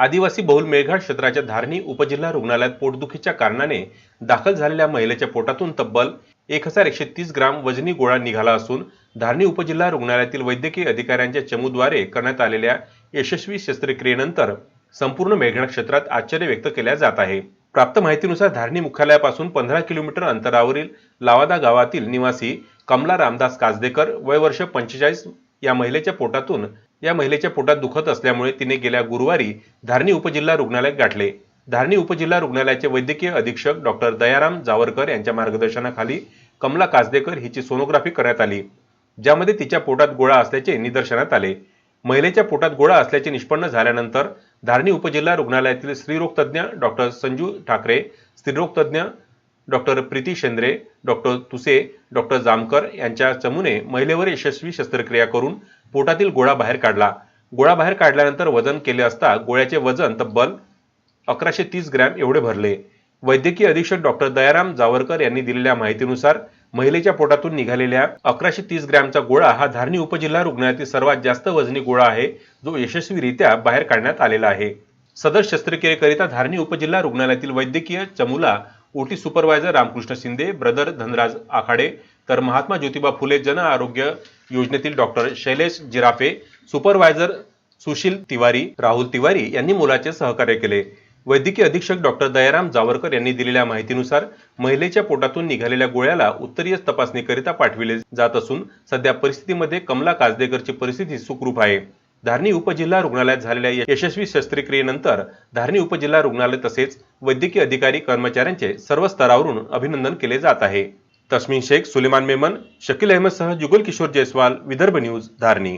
आदिवासी बहुल मेळघाट क्षेत्राच्या धारणी उपजिल्हा रुग्णालयात पोटदुखीच्या कारणाने दाखल झालेल्या महिलेच्या पोटातून तब्बल एक हजार एकशे तीस ग्राम वजनी गोळा निघाला असून धारणी उपजिल्हा रुग्णालयातील वैद्यकीय अधिकाऱ्यांच्या चमूद्वारे करण्यात आलेल्या यशस्वी शस्त्रक्रियेनंतर संपूर्ण मेघना क्षेत्रात आश्चर्य व्यक्त केल्या जात आहे. प्राप्त माहितीनुसार धारणी मुख्यालयापासून पंधरा किलोमीटर अंतरावरील लावादा गावातील निवासी कमला रामदास काजदेकर वय वर्ष पंचेचाळीस या महिलेच्या पोटातून या महिलेच्या पोटात दुखत असल्यामुळे तिने गेल्या गुरुवारी धारणी उपजिल्हा रुग्णालयात गाठले. धारणी उपजिल्हा रुग्णालयाचे वैद्यकीय अधीक्षक डॉक्टर दयाराम जावरकर यांच्या मार्गदर्शनाखाली कमला काजदेकर हिची सोनोग्राफी करण्यात आली ज्यामध्ये तिच्या पोटात गोळा असल्याचे निदर्शनात आले. महिलेच्या पोटात गोळा असल्याचे निष्पन्न झाल्यानंतर धारणी उपजिल्हा रुग्णालयातील स्त्रीरोगतज्ञ doctor Sanju Thackeray स्त्रीरोगतज्ञ doctor Preeti Shendre doctor Tuse doctor Jamkar यांच्या चमूने महिलेवर यशस्वी शस्त्रक्रिया करून पोटातील गोळा बाहेर काढला. गोळा बाहेर काढल्यानंतर वजन केले असता गोळ्याचे वजन तब्बल अकराशे तीस ग्रॅम एवढे भरले. वैद्यकीय अधीक्षक डॉक्टर दयाराम जावरकर यांनी दिलेल्या माहितीनुसार महिलेच्या पोटातून निघालेल्या अकराशे तीस ग्रॅमचा गोळा हा धारणी उपजिल्हा रुग्णालयातील सर्वात जास्त वजनी गोळा आहे जो यशस्वीरित्या बाहेर काढण्यात आलेला आहे. सदर शस्त्रक्रियेकरिता धारणी उपजिल्हा रुग्णालयातील वैद्यकीय चमूला OT supervisor Ramkrishna Shinde brother Dhanraj Akhade तर महात्मा ज्योतिबा फुले जन आरोग्य योजनेतील डॉक्टर शैलेश जिराफे सुपरवायझर सुशील तिवारी राहुल तिवारी यांनी मुलाचे सहकार्य केले. वैद्यकीय अधीक्षक डॉक्टर दयाराम जावरकर यांनी दिलेल्या माहितीनुसार महिलेच्या पोटातून निघालेल्या गोळ्याला उत्तरीय तपासणीकरिता पाठविले जात असून सध्या परिस्थितीमध्ये कमला काजदेकरची परिस्थिती सुखरूप आहे. धारणी उपजिल्हा रुग्णालयात झालेल्या यशस्वी शस्त्रक्रियेनंतर धारणी उपजिल्हा रुग्णालय तसेच वैद्यकीय अधिकारी कर्मचाऱ्यांचे सर्व स्तरावरून अभिनंदन केले जात आहे. तस्मिन शेख सुलेमान मेमन शकील अहमदसह जुगल किशोर जयस्वाल विदर्भ न्यूज धारणी.